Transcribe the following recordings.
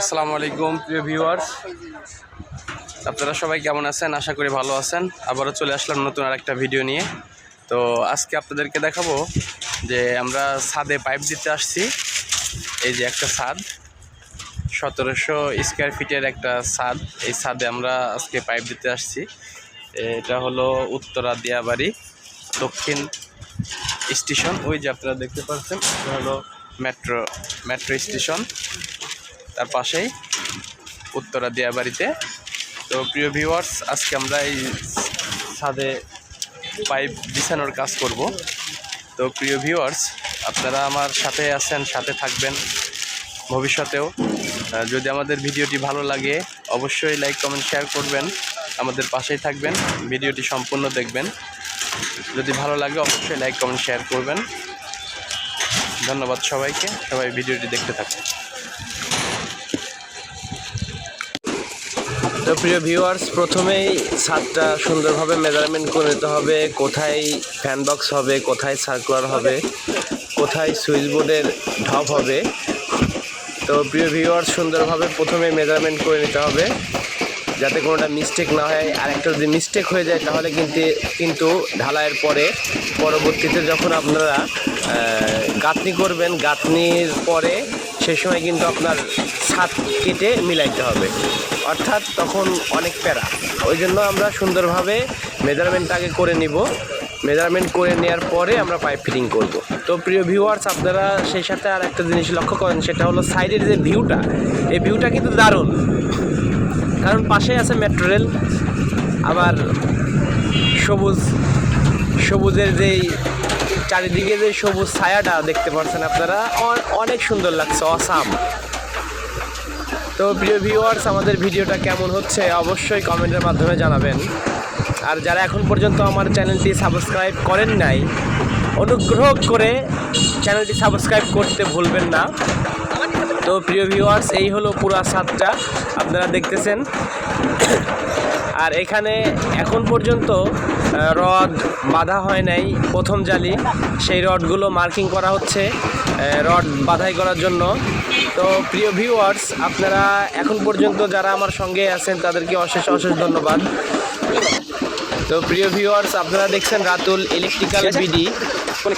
আসসালামু আলাইকুম, প্রিয় ভিউয়ার্স। আপনারা সবাই কেমন আছেন? আশা করি ভালো আছেন। আবারও চলে আসলাম নতুন আর একটা ভিডিও নিয়ে। তো আজকে আপনাদেরকে দেখাবো যে আমরা ছাদে পাইপ দিতে আসছি। এই যে একটা ছাদ। সতেরোশো স্কোয়ার ফিটের একটা ছাদ। এই ছাদে আমরা আজকে পাইপ দিতে আসছি। এটা হলো উত্তরা দিয়াবাড়ি দক্ষিণ স্টেশন। ওই যে আপনারা দেখতে পাচ্ছেন, এটা হলো মেট্রো মেট্রো স্টেশন। তার পাশেই উত্তরা দিয়াবাড়িতে তো প্রিয় ভিউয়ার্স আজকে আমরা এই ছাদে পাইপ বিছানোর কাজ করব। তো প্রিয় ভিউয়ার্স আপনারা আমার সাথে আছেন, সাথে থাকবেন ভবিষ্যতেও। যদি আমাদের ভিডিওটি ভালো লাগে, অবশ্যই লাইক কমেন্ট শেয়ার করবেন। আমাদের পাশেই থাকবেন, ভিডিওটি সম্পূর্ণ দেখবেন। যদি ভালো লাগে, অবশ্যই লাইক কমেন্ট শেয়ার করবেন। ধন্যবাদ সবাইকে, সবাই ভিডিওটি দেখতে থাকুন। প্রিয় ভিউয়ার্স প্রথমেই ছাদটা সুন্দরভাবে মেজারমেন্ট করে নিতে হবে, কোথায় ফ্যান বক্স হবে, কোথায় সার্কুলার হবে, কোথায় সুইচ বোর্ডের ঢপ হবে। তো প্রিয় ভিউয়ার্স সুন্দরভাবে প্রথমে মেজারমেন্ট করে নিতে হবে, যাতে কোনোটা মিস্টেক না হয়। আর একটা যদি মিস্টেক হয়ে যায়, তাহলে কিন্তু কিন্তু ঢালাইয়ের পরে, পরবর্তীতে যখন আপনারা গাঁথনি করবেন, গাঁথনির পরে সেই সময় কিন্তু আপনার ছাদ কেটে মিলাইতে হবে। অর্থাৎ তখন অনেক প্যারা। ওই জন্য আমরা সুন্দরভাবে মেজারমেন্ট আগে করে নিব। মেজারমেন্ট করে নেওয়ার পরে আমরা পাইপ ফিটিং করব। তো প্রিয় ভিউয়ার্স, আপনারা সেই সাথে আর একটা জিনিস লক্ষ্য করেন, সেটা হলো সাইডের যে ভিউটা, এই ভিউটা কিন্তু দারুণ। কারণ পাশে আছে মেট্রো রেল। আবার সবুজ, সবুজের যেই চারিদিকে যে সবুজ ছায়াটা দেখতে পাচ্ছেন আপনারা অনেক সুন্দর লাগছে, অসাম। তো প্রিয় ভিউয়ার্স আমাদের ভিডিওটা কেমন হচ্ছে অবশ্যই কমেন্টের মাধ্যমে জানাবেন। আর যারা এখন পর্যন্ত আমার চ্যানেলটি সাবস্ক্রাইব করেন নাই, অনুগ্রহ করে চ্যানেলটি সাবস্ক্রাইব করতে ভুলবেন না। তো প্রিয় ভিউয়ার্স এই হলো পুরা সাতটা, আপনারা দেখতেছেন। আর এখানে এখন পর্যন্ত রড বাঁধা হয় নাই, প্রথম জালি। সেই রডগুলো মার্কিং করা হচ্ছে রড বাধাই করার জন্য। তো প্রিয় ভিউয়ার্স আপনারা এখন পর্যন্ত যারা আমার সঙ্গে আছেন তাদেরকে অশেষ অশেষ ধন্যবাদ। তো প্রিয় ভিউয়ার্স আপনারা দেখছেন রাতুল ইলেকট্রিক্যাল বিডি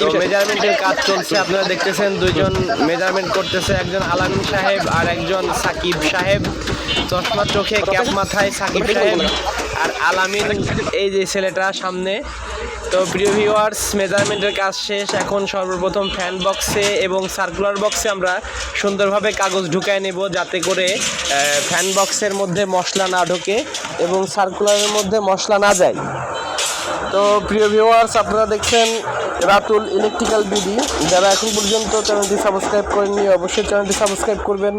তো মেজারমেন্টের কাজ চলছে আপনারা দেখতেছেন দুইজন মেজারমেন্ট করতেছে একজন আলামিন সাহেব আর একজন সাকিব সাহেব। চশমা চোখে ক্যাপ মাথায় সাকিব সাহেব আর আলামিন এই যে ছেলেটা সামনে। তো প্রিয় ভিউয়ার্স মেজারমেন্টের কাজ শেষ। এখন সর্বপ্রথম ফ্যান বক্সে এবং সার্কুলার বক্সে আমরা সুন্দরভাবে কাগজ ঢুকায় নেব যাতে করে ফ্যান বক্সের মধ্যে মশলা না ঢোকে এবং সার্কুলারের মধ্যে মশলা না যায়। তো প্রিয় ভিউয়ার্স আপনারা দেখছেন রাতুল ইলেকট্রিক্যাল বিডি যারা এখন পর্যন্ত চ্যানেলটি সাবস্ক্রাইব করেননি, অবশ্যই চ্যানেলটি সাবস্ক্রাইব করবেন।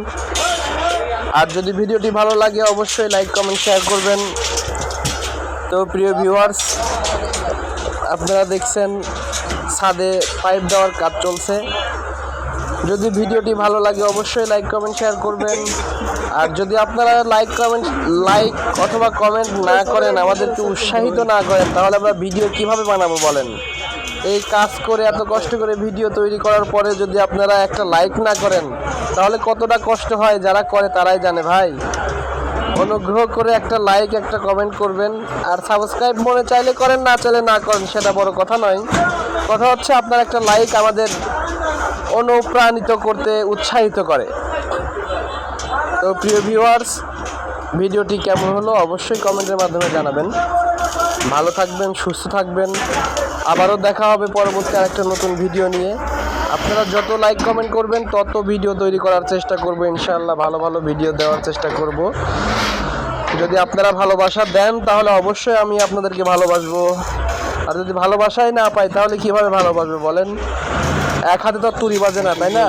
আর যদি ভিডিওটি ভালো লাগে, অবশ্যই লাইক কমেন্ট শেয়ার করবেন। তো প্রিয় ভিউয়ার্স আপনারা দেখছেন ছাদে পাইপ দেওয়ার কাজ চলছে। যদি ভিডিওটি ভালো লাগে অবশ্যই লাইক, কমেন্ট, শেয়ার করবেন। আর যদি আপনারা লাইক, কমেন্ট, লাইক অথবা কমেন্ট না করেন, আমাদেরকে উৎসাহিত না করেন, তাহলে আমরা ভিডিও কীভাবে বানাবো বলেন? এই কাজ করে, এত কষ্ট করে ভিডিও তৈরি করার পরে যদি আপনারা একটা লাইক না করেন, তাহলে কতটা কষ্ট হয় যারা করে তারাই জানে ভাই। অনুগ্রহ করে একটা লাইক একটা কমেন্ট করবেন। আর সাবস্ক্রাইব মনে চাইলে করেন, না চাইলে না করেন, সেটা বড় কথা নয়। কথা হচ্ছে, আপনার একটা লাইক আমাদের অনুপ্রাণিত করতে উৎসাহিত করে। তো প্রিয় ভিউয়ার্স ভিডিওটি কেমন হলো অবশ্যই কমেন্টের মাধ্যমে জানাবেন। ভালো থাকবেন, সুস্থ থাকবেন। আবারও দেখা হবে পরবর্তী আরেকটা নতুন ভিডিও নিয়ে। আপনারা যত লাইক কমেন্ট করবেন, তত ভিডিও তৈরি করার চেষ্টা করব ইনশাল্লাহ ভালো ভালো ভিডিও দেওয়ার চেষ্টা করব। যদি আপনারা ভালোবাসা দেন, তাহলে অবশ্যই আমি আপনাদেরকে ভালোবাসবো। আর যদি ভালোবাসাই না পাই, তাহলে কীভাবে ভালোবাসবে বলেন? এক হাতে তো তুড়ি বাজে না, তাই না?